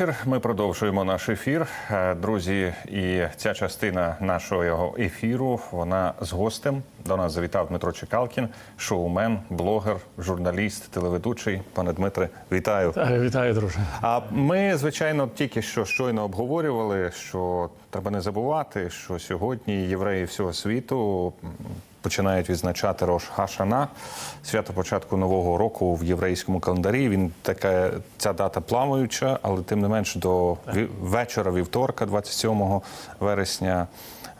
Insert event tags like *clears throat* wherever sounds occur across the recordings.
вечір. Ми продовжуємо наш ефір. Е, Друзі, і ця частина нашого ефіру вона з гостем. До нас завітав Дмитро Чекалкін, шоумен, блогер, журналіст, телеведучий. Пане Дмитре, вітаю. Вітаю, друже. А ми, звичайно, тільки що щойно обговорювали, що треба не забувати, що сьогодні євреї всього світу починають відзначати Рош Хашана, свято початку нового року в єврейському календарі. Він така ця дата плаваюча, але тим не менш до вечора вівторка, 27 вересня,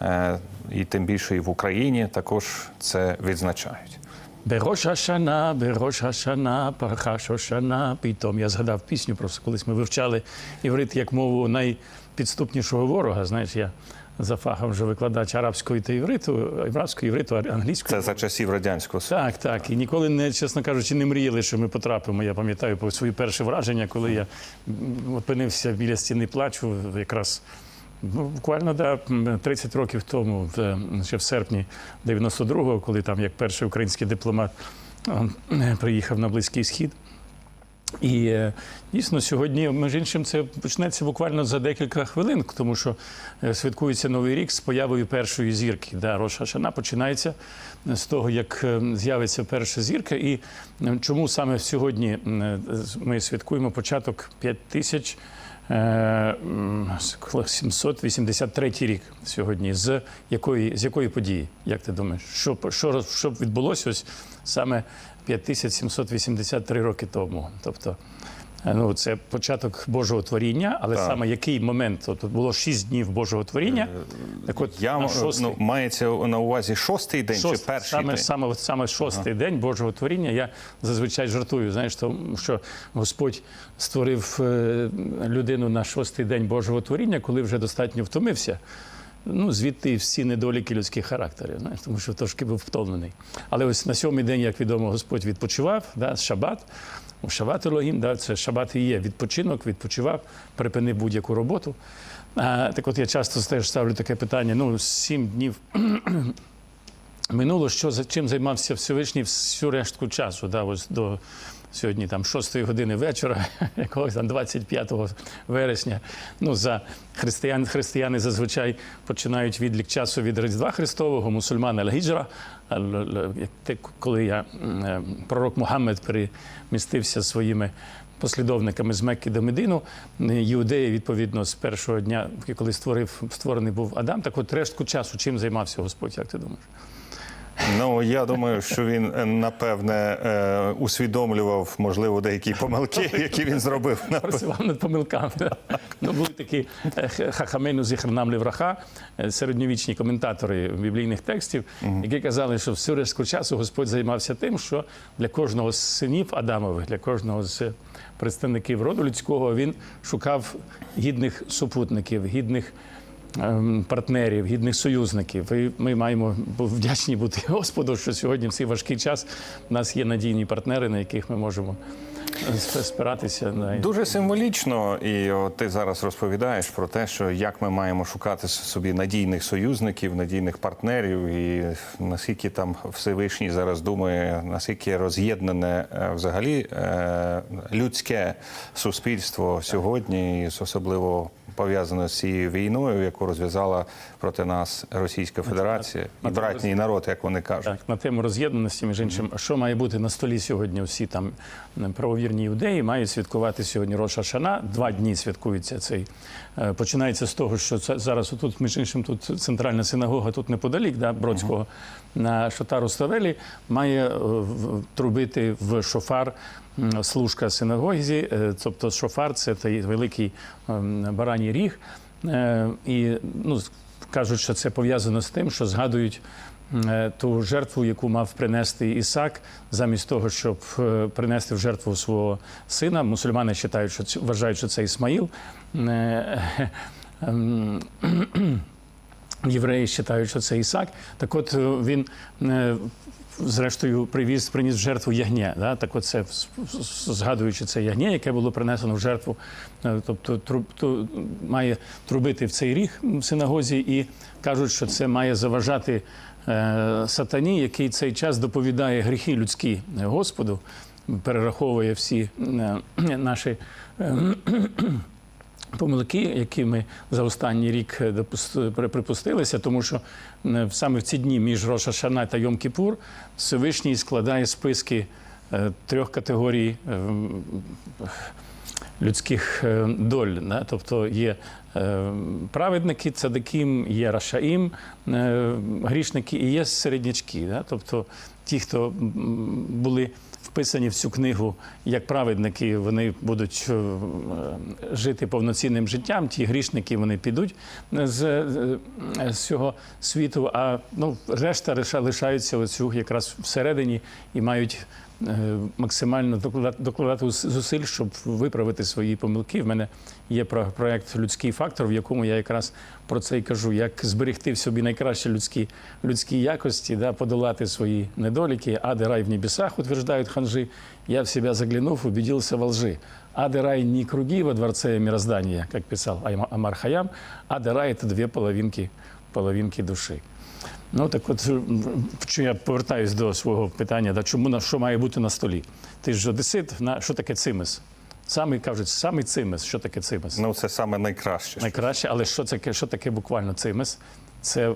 е, і тим більше і в Україні також це відзначають. Берош Ашана, Берош Ашана, Пархаш Ошана. Підом я згадав пісню, просто колись ми вивчали іврит як мову найпідступнішого ворога. Знаєш, я за фахом вже викладач арабської та івриту, арабської івриту, англійської. Це за часів радянського Союзу. Так, так. І ніколи не, чесно кажучи, не мріяли, що ми потрапимо. Я пам'ятаю по свої перші враження, коли я опинився біля стіни плачу, якраз ну, буквально да, 30 років тому, ще в серпні 92-го, коли там як перший український дипломат приїхав на Близький Схід. І е, дійсно сьогодні, між іншим, це почнеться буквально за декілька хвилин, тому що е, святкується новий рік з появою першої зірки. Да, Роша Шана починається з того, як е, з'явиться перша зірка. І е, чому саме сьогодні е, ми святкуємо початок 5000 е, м, с- 783 рік сьогодні. З якої, з якої події, як ти думаєш? Що, що, що відбулося ось саме 5783 роки тому? Тобто, е, ну, це початок Божого творіння, але Так. саме який момент? Тобто було 6 днів Божого творіння. Так от, Я на шостий. ну, мається на увазі шостий день Шост- чи перший саме, день? саме, от саме шостий день Божого творіння. Я зазвичай жартую. Знаєш, тому що Господь створив е, людину на шостий день Божого творіння, коли вже достатньо втомився. Ну, звідти всі недоліки людських характерів, знаєш, тому що трошки був втомлений. Але ось на сьомий день, як відомо, Господь відпочивав, да, шабат. У шабат Елогім, да, це шабат і є відпочинок, відпочивав, припинив будь-яку роботу. А, так от я часто теж ставлю таке питання: ну, сім днів *clears throat* минуло, що за чим займався Всевишній всю рештку часу, да, ось до сьогодні там 6 години вечора, *laughs* якогось там 25 вересня. Ну, за християн, християни зазвичай починають відлік часу від Різдва Христового, мусульмани Аль-Гіджра. Коли я, е, пророк Мухаммед перемістився своїми послідовниками з Мекки до Медину, Іудеї, відповідно, з першого дня, коли створив, створений був Адам, так от рештку часу чим займався Господь, як ти думаєш? Ну я думаю, що він е, напевне е, усвідомлював можливо деякі помилки, *laughs* які він зробив. працював над помилками. Ну, були такі е, х- хахамейну зіхрнам лівраха, е, середньовічні коментатори біблійних текстів, які казали, що всю решту часу Господь займався тим, що для кожного з синів Адамових, для кожного з представників роду людського він шукав гідних супутників, гідних. Ем, Партнерів, гідних союзників, ми маємо вдячні бути *laughs* Господу, що сьогодні в цей важкий час в нас є надійні партнери, на яких ми можемо спиратися на Дуже символічно, і от ти зараз розповідаєш про те, що як ми маємо шукати собі надійних союзників, надійних партнерів, і наскільки там Всевишній зараз думає, наскільки роз'єднане е, взагалі е, людське суспільство сьогодні, і особливо пов'язано з цією війною, яку розв'язала проти нас Російська Федерація і братній народ, як вони кажуть. Так, на тему роз'єднаності, між іншим, що має бути на столі сьогодні? Всі там м, правовірні іудеї мають святкувати сьогодні Роша Шана. Два дні святкується цей. Е, Починається з того, що це зараз тут, між іншим, тут центральна синагога, тут неподалік, да, Бродського, на Шотару Ставелі має е, трубити в шофар служка синагозі. Е, Тобто шофар це той великий ем, бараній ріг. І ну, кажуть, що це пов'язано з тим, що згадують ту жертву, яку мав принести Ісак, замість того, щоб е, принести в жертву свого сина. Мусульмани вважають, що вважають, що це Ісмаїл. Е, ем, *clears throat* Євреї вважають, що це Ісак. Так от е, він е, зрештою привіз, приніс в жертву ягня. Да? Так от це з- з- згадуючи це ягня, яке було принесено в жертву, е, тобто труб, то, має трубити в цей ріг в синагозі, і кажуть, що це має заважати е, сатані, який цей час доповідає гріхи людські Господу, перераховує всі е, наші. е, помилки, які ми за останній рік е, припустилися, тому що е, саме в ці дні між Роша Шана та Йом Кіпур Всевишній складає списки е, трьох категорій е, людських е, доль. Да? Тобто є е, праведники, цадиким, є рашаїм, е, грішники і є середнячки. Да? Тобто ті, хто були вписані в цю книгу як праведники, вони будуть жити повноцінним життям. Ті грішники вони підуть з, з цього світу. А ну, решта лишаються оцю якраз всередині і мають максимально докладати, зусиль, щоб виправити свої помилки. В мене є про- проект Людський фактор, в якому я якраз про це і кажу, як зберегти в собі найкращі людські, людські якості, да, подолати свої недоліки. Аде рай в небесах, утверждають ханжи. Я в себя заглянув, убедился во лжи. Аде рай не круги во дворце мироздания, как писал Амар Хаям, аде рай – это две половинки, половинки душі. Ну так от м, що я повертаюсь до свого питання, да, чому на що має бути на столі? Ти ж одесит, на що таке цимес? Саме кажуть, саме цимес. Що таке цимес? Ну, це саме найкраще. Найкраще, але що таке, що таке буквально цимес? Це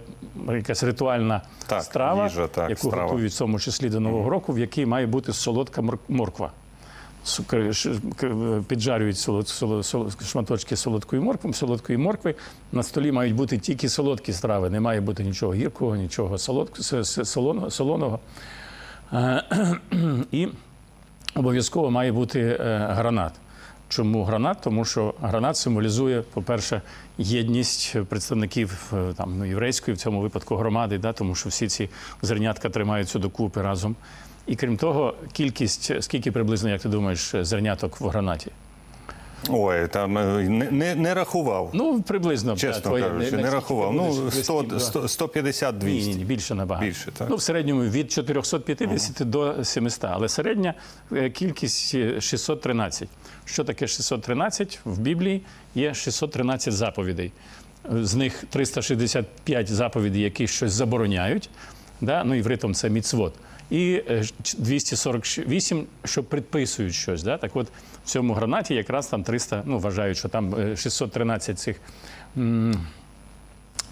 якась ритуальна Так, страва, їжа, так, яку страва. готують в тому числі до Нового року, в якій має бути солодка морква. Ш- к- Піджарюють солод, соло- соло- шматочки солодкої моркви, солодкої моркви. На столі мають бути тільки солодкі страви, не має бути нічого гіркого, нічого солодкого, солоного. Е, *clears throat* І обов'язково має бути е, гранат. Чому гранат? Тому що гранат символізує, по-перше, єдність представників е, там, ну, єврейської, в цьому випадку громади, да, тому що всі ці зернятка тримаються докупи разом. І крім того, кількість, скільки приблизно, як ти думаєш, зерняток в гранаті? Ой, там е, не, не, не рахував. Ну, приблизно. Чесно да, твоє- кажучи, на- не рахував. Ну, 100, 100, 150 Ні, 200 ні, ні, більше набагато. Більше, так. Ну, в середньому від 450 до 700, але середня е, кількість е, 613. Що таке 613? В Біблії є 613 заповідей. Е, З них 365 заповідей, які щось забороняють, да? ну, івритом це міцвот. І е, 248, що предписують щось. Да? Так от в цьому гранаті якраз там 300, ну вважають, що там е, 613 цих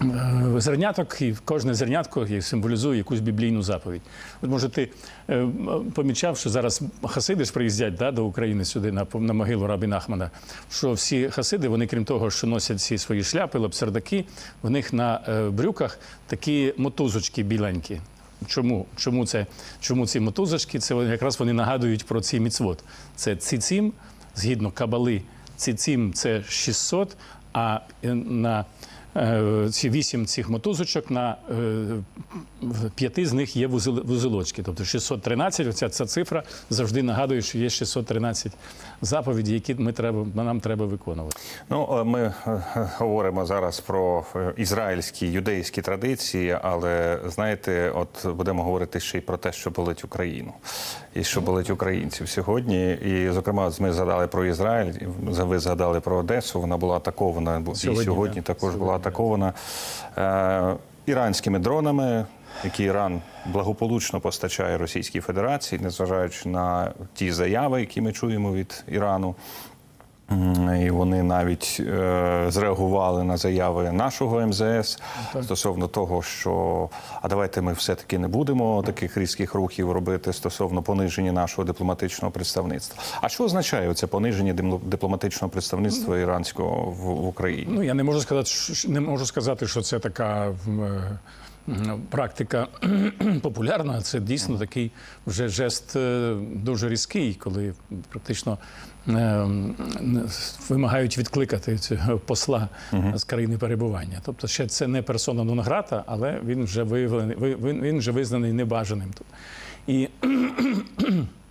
Е, зерняток, і кожне зернятко символізує якусь біблійну заповідь. От може ти е, помічав, що зараз хасиди ж приїздять да, до України сюди на, на могилу Рабіна Ахмана, що всі хасиди, вони крім того, що носять ці свої шляпи, лапсердаки, в них на е, брюках такі мотузочки біленькі. Чому? Чому, це, чому ці мотузочки? Це якраз вони нагадують про ці міцвод. Це цицім, згідно кабали, цицім це 600, а е, на ці вісім цих мотузочок на е, п'яти з них є вузел- вузелочки. Тобто 613, оця ця цифра завжди нагадує, що є 613 заповіді, які ми треба, нам треба виконувати. Ну, е, ми е, е, говоримо зараз про е, ізраїльські юдейські традиції, але знаєте, от будемо говорити ще й про те, що болить Україну, і що болить українців сьогодні. І, зокрема, ми згадали про Ізраїль, ви згадали про Одесу. Вона була атакована Сьогодні, і сьогодні також була атакована е, іранськими дронами. Які Іран благополучно постачає Російській Федерації, незважаючи на ті заяви, які ми чуємо від Ірану. І вони навіть е, зреагували на заяви нашого МЗС стосовно того, що а давайте ми все-таки не будемо таких різких рухів робити стосовно пониження нашого дипломатичного представництва. А що означає це пониження дипломатичного представництва іранського в, в Україні? Ну я не можу сказати, що не можу сказати, що це така е, практика *clears throat* популярна. Це дійсно такий вже жест е, дуже різкий, коли практично е, вимагають відкликати цього посла з країни перебування. Тобто, ще це не персона нон грата, але він вже виявлений, ви- він, вже визнаний небажаним. І *clears throat*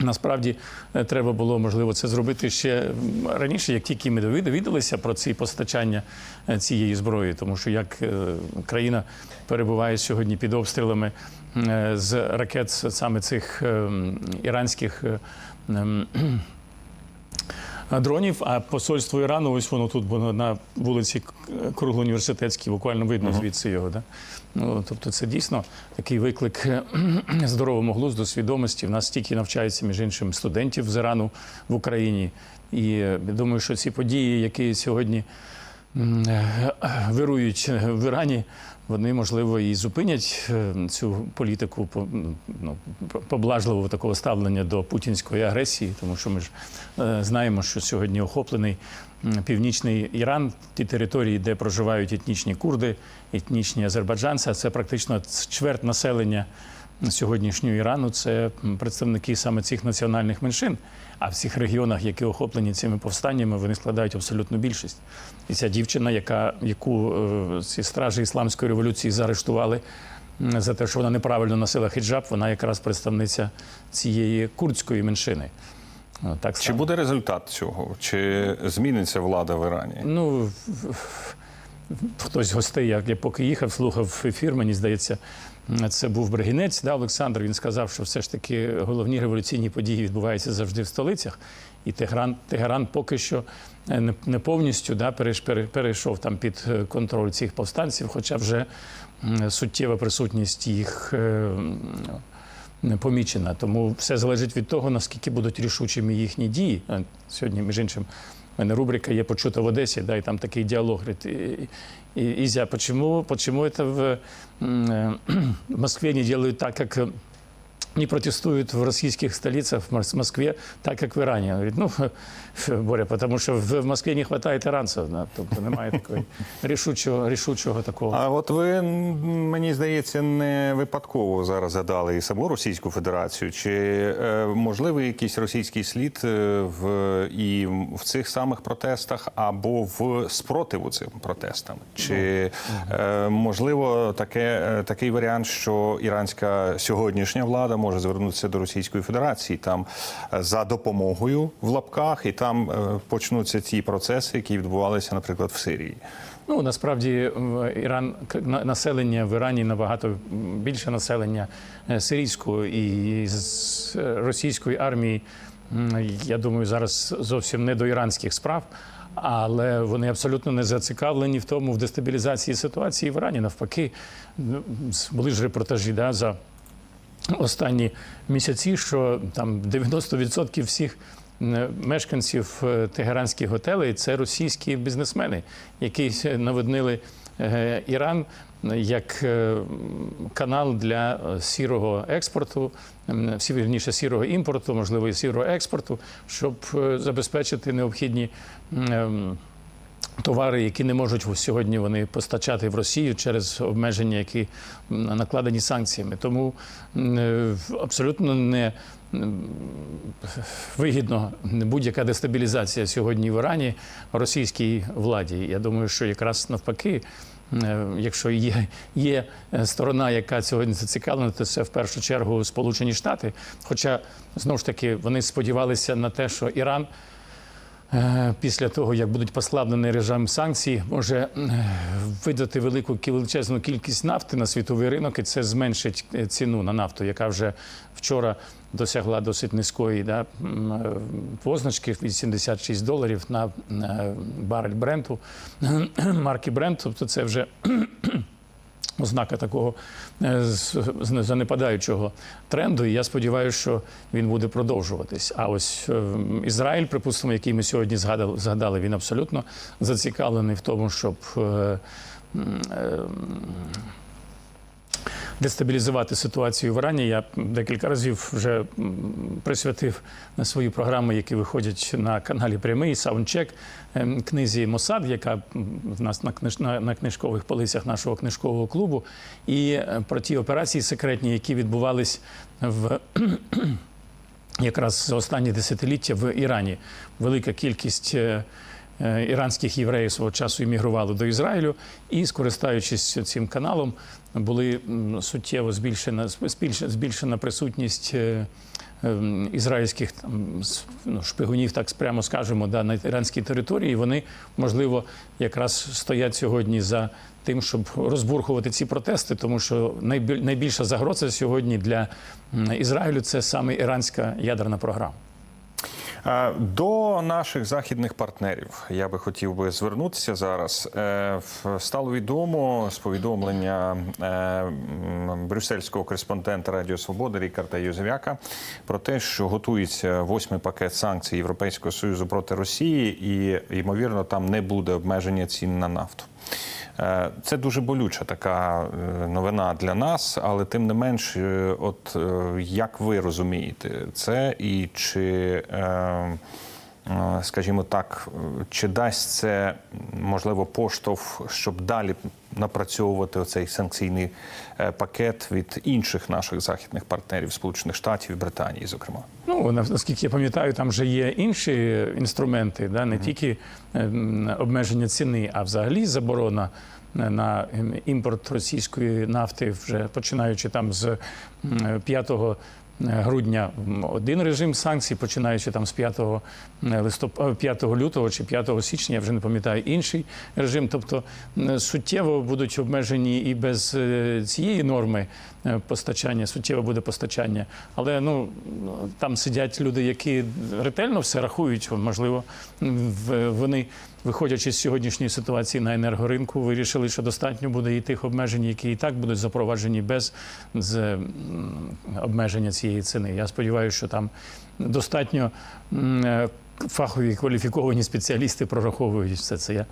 Насправді е, треба було можливо це зробити ще раніше, як тільки ми довід- довідалися про ці постачання е, цієї зброї, тому що як е, країна перебуває сьогодні під обстрілами з ракет саме цих е, іранських. Е, е, дронів. А посольство Ірану, ось воно тут воно на вулиці Круглоуніверситетській, буквально видно звідси його. Да? Ну, тобто, це дійсно такий виклик е, *clears throat* здоровому глузду, свідомості. В нас стільки навчається, між іншим, студентів з Ірану в Україні. І е, я думаю, що ці події, які сьогодні е, вирують в Ірані, вони можливо і зупинять е, цю політику по- ну, поблажливого такого ставлення до путінської агресії, тому що ми ж е, знаємо, що сьогодні охоплений північний Іран, ті території, де проживають етнічні курди, етнічні азербайджанці, а це практично чверть населення сьогоднішнього Ірану. Це представники саме цих національних меншин. А в цих регіонах, які охоплені цими повстаннями, вони складають абсолютну більшість. І ця дівчина, яка яку е, ці стражі ісламської революції заарештували за те, що вона неправильно носила хіджаб, вона якраз представниця цієї курдської меншини. О, Так Чи буде результат цього? Чи зміниться влада в Ірані? Ну, хтось з гостей, як я поки їхав, слухав ефір, мені здається, це був Бригінець, да, Олександр. Він сказав, що все ж таки головні революційні події відбуваються завжди в столицях. І Тегеран, Тегеран поки що е, не, не повністю да, перейшов там під е, контроль цих повстанців, хоча вже суттєва присутність їх. е, не помічена. Тому все залежить від того, наскільки будуть рішучими їхні дії. Сьогодні, між іншим, в мене рубрика є почута в Одесі, да, і там такий діалог. Говорить, «І- і- Ізя, почему, почему это в, м, э, *clears throat* в Москве не делают так, как э, не протестуют в российских столицах, в Мос- Москве, так, как в Ирані? Говорить, ну, *laughs* Боря, тому що в Москві не вистачає іранців. Да, тобто немає такої рішучого, рішучого такого. А от ви мені здається, не випадково зараз згадали і саму Російську Федерацію. Чи е, можливий якийсь російський слід е, в і в цих самих протестах або в спротиву цим протестам? Чи е, можливо таке, такий варіант, що іранська сьогоднішня влада може звернутися до Російської Федерації там е, за допомогою в лапках, і там е, почнуться ті процеси, які відбувалися, наприклад, в Сирії? Ну насправді Іран населення в Ірані набагато більше населення е, сирійського і з російської армії. Я думаю, зараз зовсім не до іранських справ, але вони абсолютно не зацікавлені в тому в дестабілізації ситуації в Ірані. Навпаки, були ж репортажі да, за останні місяці, що там 90% всіх мешканців е, тегеранських готелей це російські бізнесмени, які наводнили е, Іран як е, канал для сірого експорту, вірніше сірого імпорту, можливо, і сірого експорту, щоб забезпечити необхідні. Товари, які не можуть сьогодні вони постачати в Росію через обмеження, які накладені санкціями. Тому е, абсолютно не вигідно будь-яка дестабілізація сьогодні в Ірані російській владі. Я думаю, що якраз навпаки. е, Якщо є, є е, сторона, яка сьогодні зацікавлена, то це в першу чергу Сполучені Штати. Хоча знову ж таки вони сподівалися на те, що Іран після того, як будуть послаблені режим санкцій, може е, видати велику величезну кількість нафти на світовий ринок, і це зменшить е, ціну на нафту, яка вже вчора досягла досить низької да, е, позначки 86 доларів на е, барель бренту *clears throat* марки Брент. Тобто це вже ознака такого е, занепадаючого тренду. І я сподіваюся, що він буде продовжуватись. А ось е, Ізраїль, припустимо, який ми сьогодні згадали, згадали, він абсолютно зацікавлений в тому, щоб. Дестабілізувати ситуацію в Ірані. Я декілька разів вже присвятив на свої програми, які виходять на каналі Прямий Саундчек ем, книзі Мосад, яка в нас на, книж... на книжкових полицях нашого книжкового клубу, і е, про ті операції секретні, які відбувались в *clears throat* якраз за останні десятиліття в Ірані. Велика кількість е, е, іранських євреїв свого часу іммігрували до Ізраїлю, і, скористаючись цим каналом, були суттєво збільшена збільшена, присутність. е, ем, Ізраїльських там ну, шпигунів, так прямо скажемо, да, на іранській території. Вони, можливо, якраз стоять сьогодні за тим, щоб розбурхувати ці протести, тому що найбіль- найбільша загроза сьогодні для Ізраїлю це саме іранська ядерна програма. До наших західних партнерів я би хотів би звернутися зараз. Е, Стало відомо з повідомлення е, брюссельського кореспондента Радіо Свобода Рікарда Юзевяка про те, що готується восьмий пакет санкцій Європейського союзу проти Росії, і ймовірно там не буде обмеження цін на нафту. Е, Це дуже болюча така е, новина для нас, але тим не менш, е, от як ви розумієте це, і чи, скажімо так, е, чи дасть це можливо поштовх, щоб далі напрацьовувати оцей санкційний е, пакет від інших наших західних партнерів, Сполучених Штатів і Британії, зокрема? Ну, на- наскільки я пам'ятаю, там вже є інші інструменти, да, не тільки ем, обмеження ціни, а взагалі заборона на- на ем, імпорт російської нафти, вже починаючи там з м, 5 грудня м, один режим санкцій, починаючи там з 5 листоп... 5 лютого чи 5 січня, я вже не пам'ятаю інший режим. Тобто суттєво будуть обмежені і без е, цієї норми е, постачання, суттєво буде постачання. Але ну там сидять люди, які ретельно все рахують. Можливо, вони, виходячи з сьогоднішньої ситуації на енергоринку, вирішили, що достатньо буде і тих обмежень, які і так будуть запроваджені без з, обмеження цієї ціни. Я сподіваюся, що там достатньо. Фахові кваліфіковані спеціалісти прораховують все це. Я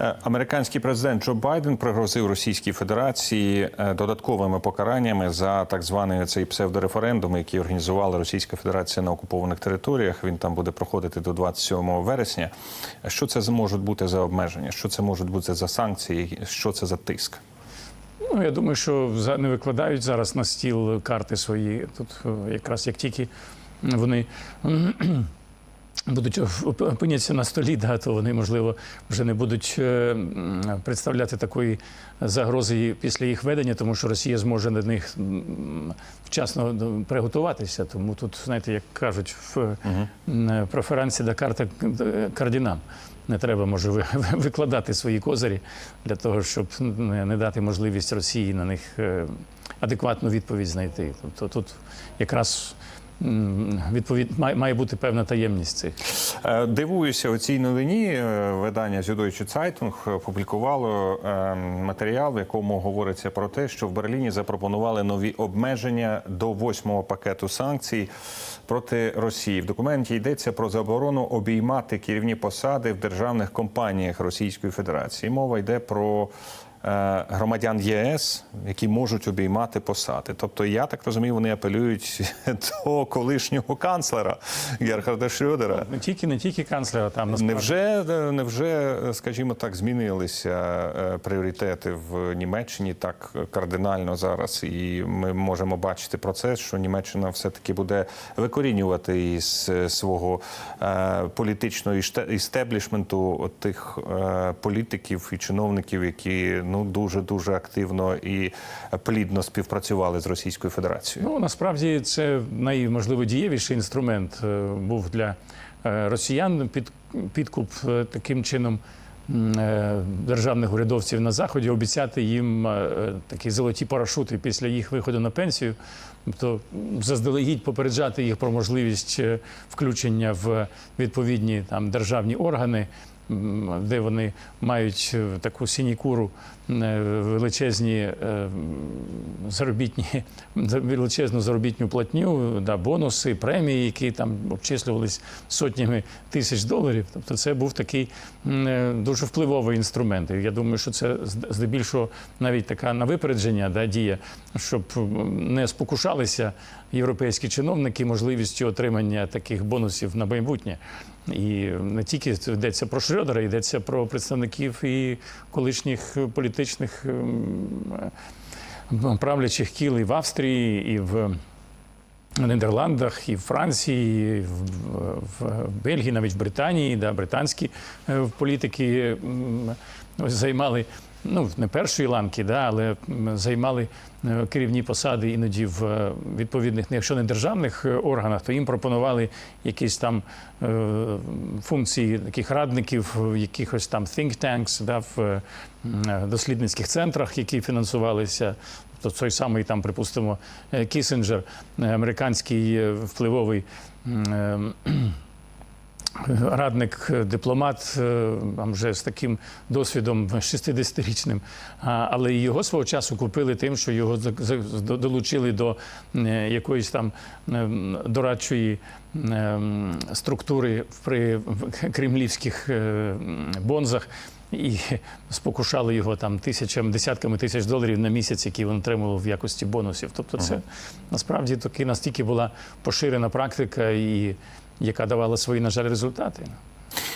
Е, Американський президент Джо Байден пригрозив Російській Федерації е, додатковими покараннями за так званий цей псевдореферендум, який організувала Російська Федерація на окупованих територіях. Він там буде проходити до 27 вересня. Що це можуть бути за обмеження? Що це можуть бути за санкції? Що це за тиск? Ну, я думаю, що не викладають зараз на стіл карти свої. Тут е, якраз як тільки вони будуть оп- опиняться на столі, да, то вони, можливо, вже не будуть е, представляти такої загрози після їх ведення, тому що Росія зможе на них вчасно приготуватися. Тому тут, знаєте, як кажуть, в м, преферансі да карта е, кардінам. Не треба може ви- ви- *laughs* викладати свої козирі для того, щоб не дати можливість Росії на них е, адекватну відповідь знайти. Тобто тут якраз відповідь має, бути певна таємність цих. Е, Дивуюся у цій новині. Е, Видання Süddeutsche Zeitung опублікувало е, матеріал, в якому говориться про те, що в Берліні запропонували нові обмеження до восьмого пакету санкцій проти Росії. В документі йдеться про заборону обіймати керівні посади в державних компаніях Російської Федерації. Мова йде про громадян ЄС, які можуть обіймати посади. Тобто, я так розумію, вони апелюють *laughs* до колишнього канцлера Герхарда Шрёдера. Не тільки не тільки канцлера, там насправді Невже, невже, скажімо так, змінилися е, пріоритети в Німеччині так кардинально зараз, і ми можемо бачити процес, що Німеччина все-таки буде викорінювати із е, свого е, політичного істеблішменту тих е, політиків і чиновників, які ну дуже дуже активно і плідно співпрацювали з Російською Федерацією. Ну насправді це найможливо дієвіший інструмент е, був для е, росіян під підкуп е, таким чином. Державних урядовців на заході обіцяти їм такі золоті парашути після їх виходу на пенсію, тобто заздалегідь попереджати їх про можливість включення в відповідні там державні органи, де вони мають е, таку синікуру, е, величезні е, заробітні *laughs* величезну заробітню платню, да, бонуси, премії, які там обчислювались сотнями тисяч доларів. Тобто, це був такий дуже впливовий інструмент. Я думаю, що це здебільшого навіть така на випередження да, дія, щоб не спокушалися європейські чиновники можливістю отримання таких бонусів на майбутнє. І не тільки йдеться про Шрёдера, йдеться про представників і колишніх політичних ем, правлячих кіл і в Австрії, і в Нідерландах, і в Франції, і в, в Бельгії, навіть в Британії, да, британські е, політики займали. Ну, не першої ланки, да, але займали е, керівні посади іноді в е, відповідних, ну, якщо не державних е, органах, то їм пропонували якісь там функції таких радників якихось там think tanks, да, в дослідницьких центрах, які фінансувалися. То той самий там, припустимо, Кісінджер, американський впливовий радник, е, дипломат, е, там вже з таким досвідом 60-річним. Але його свого часу купили тим, що його долучили до е, якоїсь там дорадчої е, структури при кремлівських бонзах. І спокушали його там тисячам, десятками тисяч доларів на місяць, які він отримував в якості бонусів. Тобто, це насправді таки настільки була поширена практика, і яка давала свої, на жаль, результати.